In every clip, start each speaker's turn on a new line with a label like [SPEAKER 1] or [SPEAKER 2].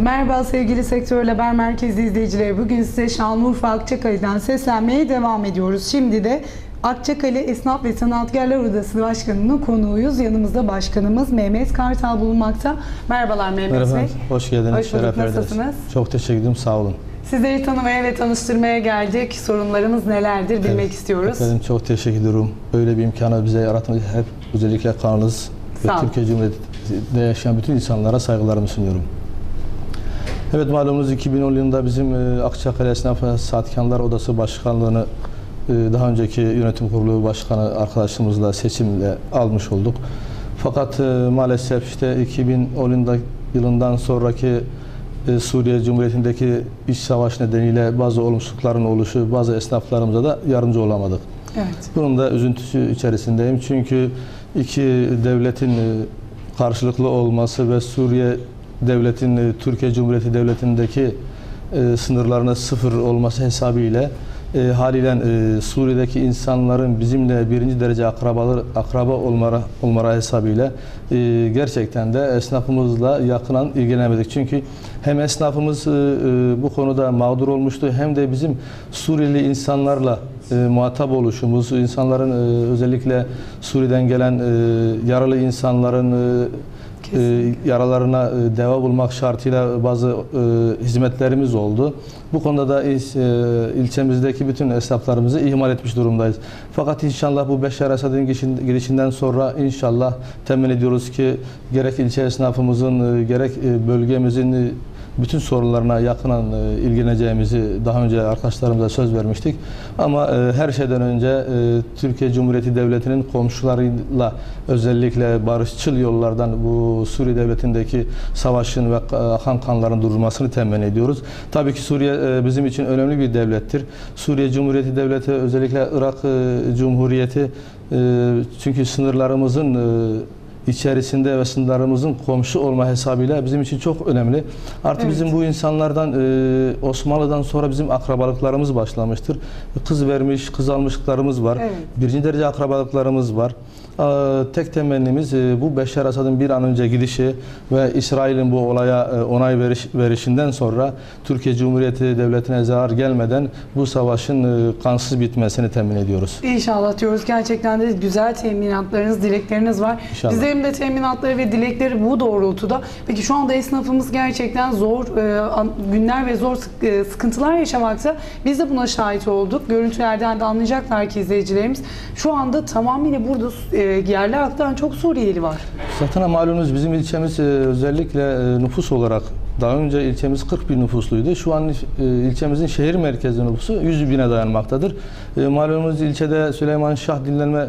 [SPEAKER 1] Merhaba sevgili Sektör Haber Merkezi izleyicileri. Bugün size Şanlıurfa Akçakale'den seslenmeye devam ediyoruz. Şimdi de Akçakale Esnaf ve Sanatkarlar Odası Başkanı'nın konuğuyuz. Yanımızda başkanımız Mehmet Kartal bulunmakta. Merhabalar Mehmet
[SPEAKER 2] Merhaba,
[SPEAKER 1] Bey.
[SPEAKER 2] hoş geldiniz.
[SPEAKER 1] Hoş bulduk, nasılsınız?
[SPEAKER 2] Çok teşekkür ederim, sağ olun.
[SPEAKER 1] Sizleri tanımaya ve tanıştırmaya geldik. Sorunlarımız nelerdir bilmek
[SPEAKER 2] Evet,
[SPEAKER 1] istiyoruz.
[SPEAKER 2] Efendim çok teşekkür ediyorum. Böyle bir imkanı bize yaratmak hep özellikle kanalınız ve. Türkiye Cumhuriyeti'nde yaşayan bütün insanlara saygılarımı sunuyorum. Evet malumunuz 2010 yılında bizim e, Akçakale Esnaf ve Satkanlar Odası Başkanlığı'nı e, daha önceki yönetim kurulu başkanı arkadaşımızla seçimle almış olduk. Fakat e, maalesef işte 2010 yılında- yılından sonraki e, Suriye Cumhuriyeti'ndeki iç savaş nedeniyle bazı olumsuzlukların oluşu, bazı esnaflarımıza da yardımcı olamadık.
[SPEAKER 1] Evet.
[SPEAKER 2] Bunun da üzüntüsü içerisindeyim. Çünkü iki devletin e, karşılıklı olması ve Suriye devletin e, Türkiye Cumhuriyeti devletindeki e, sınırlarına sıfır olması hesabıyla e, haliyle e, Suriye'deki insanların bizimle birinci derece akrabalar akraba olmara olmara hesabıyla e, gerçekten de esnafımızla yakından ilgilenemedik. Çünkü hem esnafımız e, e, bu konuda mağdur olmuştu hem de bizim Suriyeli insanlarla e, muhatap oluşumuz, insanların e, özellikle Suriye'den gelen e, yaralı insanların e,
[SPEAKER 1] Kesinlikle.
[SPEAKER 2] yaralarına e, deva bulmak şartıyla bazı e, hizmetlerimiz oldu. Bu konuda da e, ilçemizdeki bütün esnaflarımızı ihmal etmiş durumdayız. Fakat inşallah bu Beşar Esad'ın girişin- girişinden sonra inşallah temin ediyoruz ki gerek ilçe esnafımızın gerek bölgemizin bütün sorunlarına yakından e, ilgileneceğimizi daha önce arkadaşlarımıza söz vermiştik. Ama e, her şeyden önce e, Türkiye Cumhuriyeti Devleti'nin komşularıyla özellikle barışçıl yollardan bu Suriye Devleti'ndeki savaşın ve akan kanların durulmasını temenni ediyoruz. Tabii ki Suriye bizim için önemli bir devlettir. Suriye Cumhuriyeti Devleti özellikle Irak Cumhuriyeti çünkü sınırlarımızın içerisinde ve sınırlarımızın komşu olma hesabıyla bizim için çok önemli. Artık
[SPEAKER 1] Evet.
[SPEAKER 2] bizim bu insanlardan e, Osmanlı'dan sonra bizim akrabalıklarımız başlamıştır. Kız vermiş, kız almışlıklarımız var.
[SPEAKER 1] Evet.
[SPEAKER 2] Birinci derece akrabalıklarımız var. Aa, Tek temennimiz e, bu Beşar Esad'ın bir an önce gidişi ve İsrail'in bu olaya e, onay veriş, verişinden sonra Türkiye Cumhuriyeti Devleti'ne zarar gelmeden bu savaşın e, kansız bitmesini temin ediyoruz.
[SPEAKER 1] İnşallah diyoruz. Gerçekten de güzel teminatlarınız, dilekleriniz var.
[SPEAKER 2] İnşallah.
[SPEAKER 1] Bizlerin de teminatları ve dilekleri bu doğrultuda. Peki şu anda esnafımız gerçekten zor günler ve zor sık- sıkıntılar yaşamakta. Biz de buna şahit olduk. Görüntülerden de anlayacaklar ki izleyicilerimiz. Şu anda tamamıyla burada yerli halktan çok Suriyeli var.
[SPEAKER 2] Zaten malumunuz bizim ilçemiz e, özellikle e, nüfus olarak daha önce ilçemiz 40 bin nüfusluydu. Şu an e, ilçemizin şehir merkezi nüfusu 100 bine dayanmaktadır. E, Malumunuz ilçede Süleyman Şah dinlenme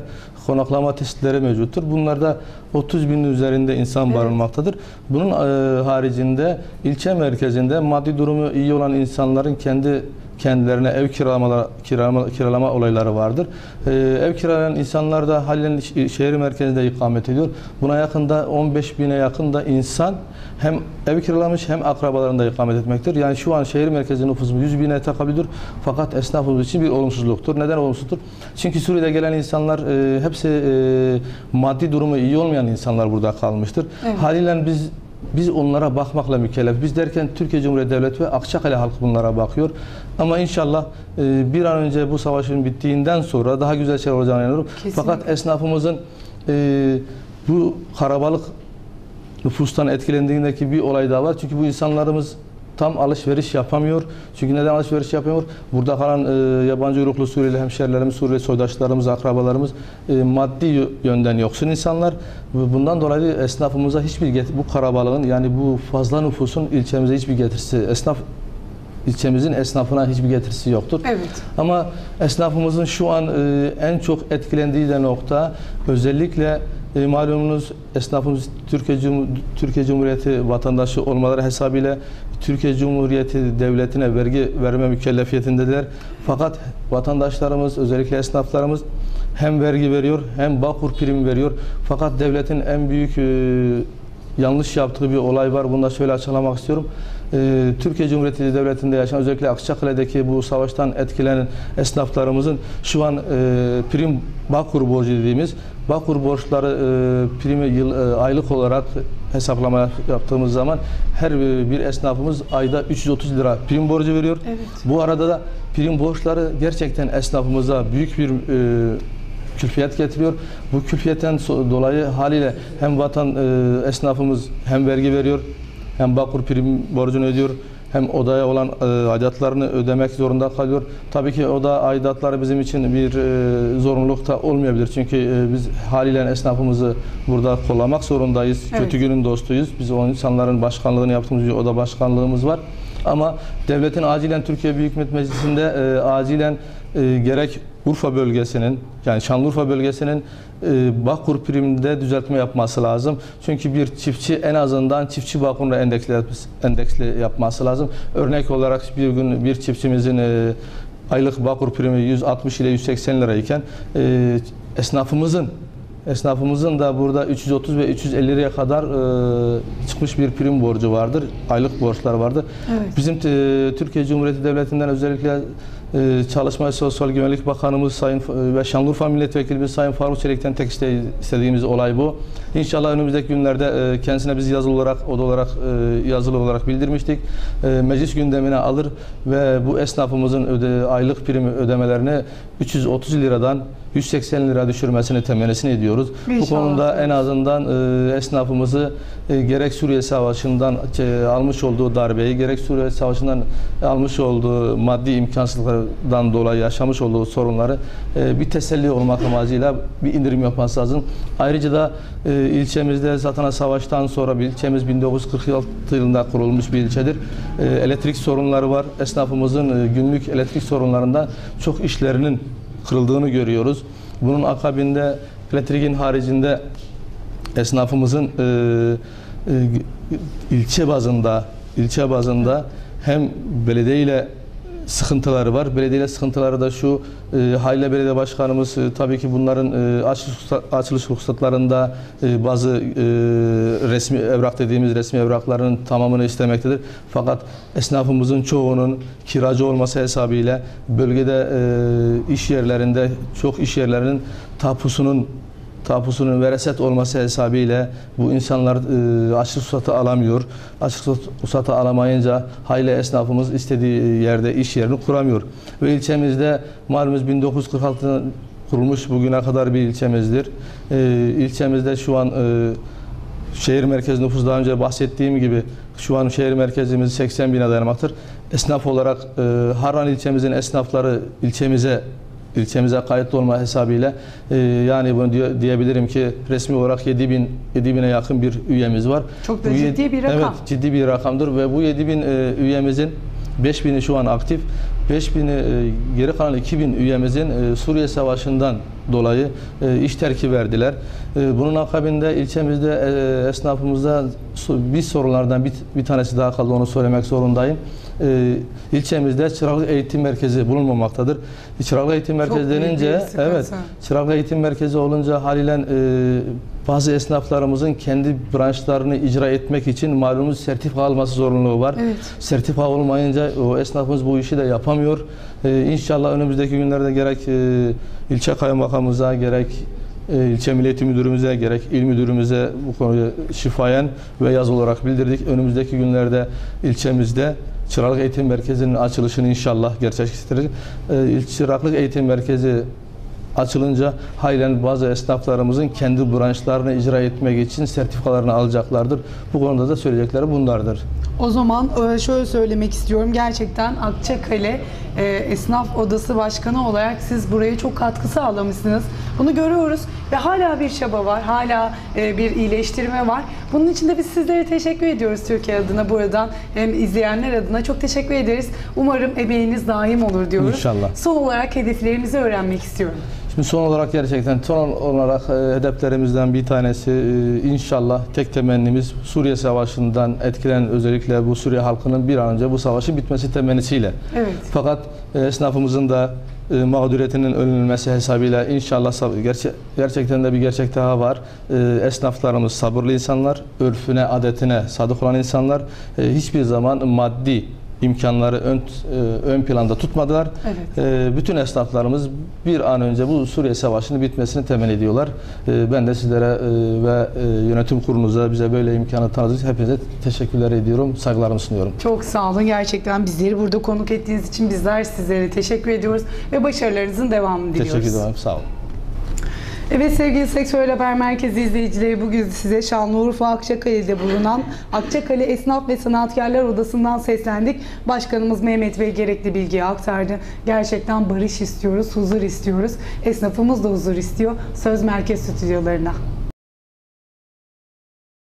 [SPEAKER 2] konaklama tesisleri mevcuttur. Bunlarda 30 binin üzerinde insan
[SPEAKER 1] Evet.
[SPEAKER 2] barınmaktadır. Bunun e, haricinde ilçe merkezinde maddi durumu iyi olan insanların kendi kendilerine ev kiralama, kiralama, kiralama olayları vardır. Ee, ev kiralayan insanlar da halen ş- şehir merkezinde ikamet ediyor. Buna yakında 15 bine yakın da insan hem ev kiralamış hem akrabalarında ikamet etmektir. Yani şu an şehir merkezi nüfusu 100 bine tekabüldür. Fakat esnafımız için bir olumsuzluktur. Neden olumsuzdur? Çünkü Suriye'de gelen insanlar e, hepsi e, maddi durumu iyi olmayan insanlar burada kalmıştır.
[SPEAKER 1] Evet.
[SPEAKER 2] Haliyle biz biz onlara bakmakla mükellef. Biz derken Türkiye Cumhuriyeti Devleti ve Akçakale halkı bunlara bakıyor. Ama inşallah e, bir an önce bu savaşın bittiğinden sonra daha güzel şeyler olacağına inanıyorum.
[SPEAKER 1] Kesinlikle.
[SPEAKER 2] Fakat esnafımızın e, bu karabalık nüfustan etkilendiğindeki bir olay daha var. Çünkü bu insanlarımız tam alışveriş yapamıyor. Çünkü neden alışveriş yapamıyor? Burada kalan e, yabancı uyruklu Suriyeli hemşerilerimiz, Suriyeli soydaşlarımız, akrabalarımız e, maddi yö- yönden yoksun insanlar. Bundan dolayı esnafımıza hiçbir bu karabalığın yani bu fazla nüfusun ilçemize hiçbir getirisi, esnaf ilçemizin esnafına hiçbir getirisi yoktur.
[SPEAKER 1] Evet.
[SPEAKER 2] Ama esnafımızın şu an e, en çok etkilendiği de nokta özellikle e, malumunuz esnafımız Türkiye, Cum- Türkiye Cumhuriyeti vatandaşı olmaları hesabıyla Türkiye Cumhuriyeti devletine vergi verme mükellefiyetindeler. Fakat vatandaşlarımız özellikle esnaflarımız hem vergi veriyor hem Bağkur primi veriyor. Fakat devletin en büyük e, yanlış yaptığı bir olay var. Bunu da şöyle açıklamak istiyorum. Ee, Türkiye Cumhuriyeti Devleti'nde yaşayan özellikle Akçakale'deki bu savaştan etkilenen esnaflarımızın şu an e, prim Bağkur borcu dediğimiz Bağkur borçları e, primi yıl, e, aylık olarak hesaplama yaptığımız zaman her bir esnafımız ayda 330 lira prim borcu veriyor.
[SPEAKER 1] Evet.
[SPEAKER 2] Bu arada da prim borçları gerçekten esnafımıza büyük bir e, külfiyet getiriyor. Bu külfiyetten dolayı haliyle hem vatan e, esnafımız hem vergi veriyor hem Bakur prim borcunu ödüyor hem odaya olan e, aidatlarını ödemek zorunda kalıyor. Tabii ki oda aidatları bizim için bir e, zorunluluk da olmayabilir. Çünkü e, biz haliyle esnafımızı burada kollamak zorundayız.
[SPEAKER 1] Evet.
[SPEAKER 2] Kötü günün dostuyuz. Biz o insanların başkanlığını yaptığımız bir oda başkanlığımız var. Ama devletin acilen Türkiye Büyük Millet Meclisi'nde e, acilen e, gerek Urfa bölgesinin yani Şanlıurfa bölgesinin e, Bağkur priminde düzeltme yapması lazım. Çünkü bir çiftçi en azından çiftçi Bağkur'unu endeksli, endeksli yapması lazım. Örnek olarak bir gün bir çiftçimizin e, aylık Bağkur primi 160 ile 180 lirayken e, esnafımızın Esnafımızın da burada 330 ve 350 liraya kadar e, çıkmış bir prim borcu vardır. Aylık borçlar vardır.
[SPEAKER 1] Evet.
[SPEAKER 2] Bizim e, Türkiye Cumhuriyeti Devleti'nden özellikle e, Çalışma ve Sosyal Güvenlik Bakanımız Sayın e, ve Şanlıurfa Milletvekilimiz Sayın Faruk Çelik'ten tek iste- istediğimiz olay bu. İnşallah önümüzdeki günlerde e, kendisine biz yazılı olarak, oda olarak, e, yazılı olarak bildirmiştik. E, meclis gündemine alır ve bu esnafımızın öde, aylık prim ödemelerini 330 liradan 180 lira düşürmesini temennisini ediyoruz. Bu
[SPEAKER 1] İnşallah.
[SPEAKER 2] konuda en azından e, esnafımızı e, gerek Suriye Savaşı'ndan e, almış olduğu darbeyi, gerek Suriye Savaşı'ndan almış olduğu maddi imkansızlıklardan dolayı yaşamış olduğu sorunları e, bir teselli olmak amacıyla bir indirim yapması lazım. Ayrıca da e, ilçemizde zaten savaştan sonra bir ilçemiz 1946 yılında kurulmuş bir ilçedir. E, elektrik sorunları var. Esnafımızın e, günlük elektrik sorunlarından çok işlerinin kırıldığını görüyoruz. Bunun akabinde elektriğin haricinde esnafımızın e, e, ilçe bazında ilçe bazında hem belediye ile sıkıntıları var. Belediye ile sıkıntıları da şu e, Hayla Belediye Başkanımız e, tabii ki bunların e, açılış, açılış ruhsatlarında e, bazı e, resmi evrak dediğimiz resmi evrakların tamamını istemektedir. Fakat esnafımızın çoğunun kiracı olması hesabıyla bölgede e, iş yerlerinde çok iş yerlerinin tapusunun tapusunun vereset olması hesabıyla bu insanlar e, açlık ruhsatı alamıyor. Açlık ruhsatı alamayınca hayli esnafımız istediği yerde iş yerini kuramıyor. Ve ilçemizde malumunuz 1946'da kurulmuş bugüne kadar bir ilçemizdir. E, ilçemizde şu an e, şehir merkezi nüfus daha önce bahsettiğim gibi şu an şehir merkezimiz 80 bine dayanmaktır. Esnaf olarak e, Harran ilçemizin esnafları ilçemize ilçemize kayıtlı olma hesabıyla e, yani bunu diye- diyebilirim ki resmi olarak 7000 7000'e yakın bir üyemiz var.
[SPEAKER 1] Çok da
[SPEAKER 2] Bu
[SPEAKER 1] ciddi bir rakam.
[SPEAKER 2] Evet, ciddi bir rakamdır ve bu 7000 e, üyemizin 5000'i şu an aktif. 5000'i e, geri kalan 2000 üyemizin e, Suriye Savaşı'ndan dolayı e, iş terki verdiler. Bunun akabinde ilçemizde esnafımızda bir sorunlardan bir, bir tanesi daha kaldı onu söylemek zorundayım. İlçemizde çıraklık eğitim merkezi bulunmamaktadır. Çıraklık eğitim
[SPEAKER 1] Çok
[SPEAKER 2] merkezi
[SPEAKER 1] bir
[SPEAKER 2] denince evet çıraklık eğitim merkezi olunca haliyle bazı esnaflarımızın kendi branşlarını icra etmek için malumunuz sertifika alması zorunluluğu var.
[SPEAKER 1] Evet.
[SPEAKER 2] Sertifika olmayınca o esnafımız bu işi de yapamıyor. Ee, inşallah önümüzdeki günlerde gerek e, ilçe kaymakamımıza gerek e, ilçe milliyeti müdürümüze gerek il müdürümüze bu konuyu şifayen ve yaz olarak bildirdik. Önümüzdeki günlerde ilçemizde Çıraklık Eğitim Merkezi'nin açılışını inşallah gerçekleştiririz. Ee, İl Çıraklık Eğitim Merkezi açılınca haylen bazı esnaflarımızın kendi branşlarını icra etmek için sertifikalarını alacaklardır. Bu konuda da söyleyecekleri bunlardır.
[SPEAKER 1] O zaman e, şöyle söylemek istiyorum. Gerçekten Akçakale e, Esnaf Odası Başkanı olarak siz buraya çok katkı sağlamışsınız. Bunu görüyoruz ve hala bir çaba var. Hala e, bir iyileştirme var. Bunun için de biz sizlere teşekkür ediyoruz Türkiye adına buradan hem izleyenler adına çok teşekkür ederiz. Umarım emeğiniz daim olur diyoruz.
[SPEAKER 2] İnşallah.
[SPEAKER 1] Son olarak hedeflerimizi öğrenmek istiyorum.
[SPEAKER 2] Şimdi son olarak gerçekten son olarak e, hedeflerimizden bir tanesi e, inşallah tek temennimiz Suriye Savaşı'ndan etkilenen özellikle bu Suriye halkının bir an önce bu savaşın bitmesi temennisiyle.
[SPEAKER 1] Evet.
[SPEAKER 2] Fakat e, esnafımızın da e, mağduriyetinin önlenmesi hesabıyla inşallah gerçe- gerçekten de bir gerçek daha var. E, esnaflarımız sabırlı insanlar, örfüne, adetine sadık olan insanlar e, hiçbir zaman maddi imkanları ön e, ön planda tutmadılar.
[SPEAKER 1] Evet.
[SPEAKER 2] E, bütün esnaflarımız bir an önce bu Suriye Savaşı'nın bitmesini temenni ediyorlar. E, ben de sizlere ve yönetim kurulunuza bize böyle imkanı tanıdığınız hepinize teşekkürler ediyorum, saygılarımı sunuyorum.
[SPEAKER 1] Çok sağ olun. Gerçekten bizleri burada konuk ettiğiniz için bizler sizlere teşekkür ediyoruz ve başarılarınızın devamını diliyoruz.
[SPEAKER 2] Teşekkür ederim, sağ olun.
[SPEAKER 1] Evet sevgili Sektörel Haber Merkezi izleyicileri bugün size Şanlıurfa Akçakale'de bulunan Akçakale Esnaf ve Sanatkarlar Odası'ndan seslendik. Başkanımız Mehmet Bey gerekli bilgiyi aktardı. Gerçekten barış istiyoruz, huzur istiyoruz. Esnafımız da huzur istiyor. Söz Merkez Stüdyolarına.